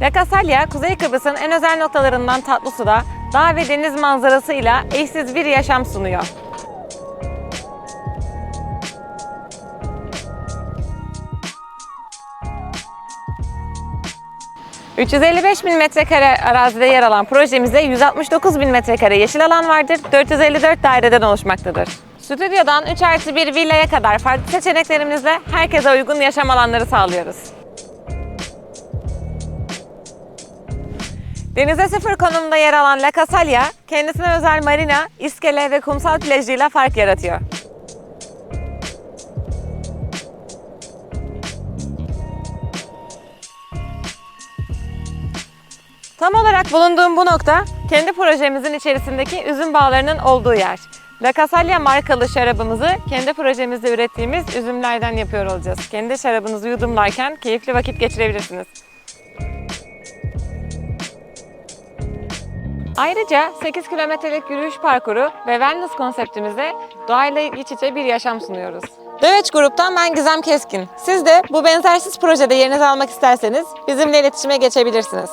La Casalia, Kuzey Kıbrıs'ın en özel noktalarından tatlı suda, dağ ve deniz manzarasıyla eşsiz bir yaşam sunuyor. ...355 bin metrekare arazide yer alan projemizde 169 bin metrekare yeşil alan vardır, 454 daireden oluşmaktadır. Stüdyodan 3 artı 1 villaya kadar farklı seçeneklerimizle herkese uygun yaşam alanları sağlıyoruz. Denize sıfır konumda yer alan La Casalia, kendisine özel marina, iskele ve kumsal plajıyla fark yaratıyor. Tam olarak bulunduğum bu nokta, kendi projemizin içerisindeki üzüm bağlarının olduğu yer. La Casalia markalı şarabımızı kendi projemizde ürettiğimiz üzümlerden yapıyor olacağız. Kendi şarabınızı yudumlarken keyifli vakit geçirebilirsiniz. Ayrıca 8 kilometrelik yürüyüş parkuru ve wellness konseptimizde doğayla iç içe bir yaşam sunuyoruz. Döveç Grup'tan ben Gizem Keskin. Siz de bu benzersiz projede yerinizi almak isterseniz bizimle iletişime geçebilirsiniz.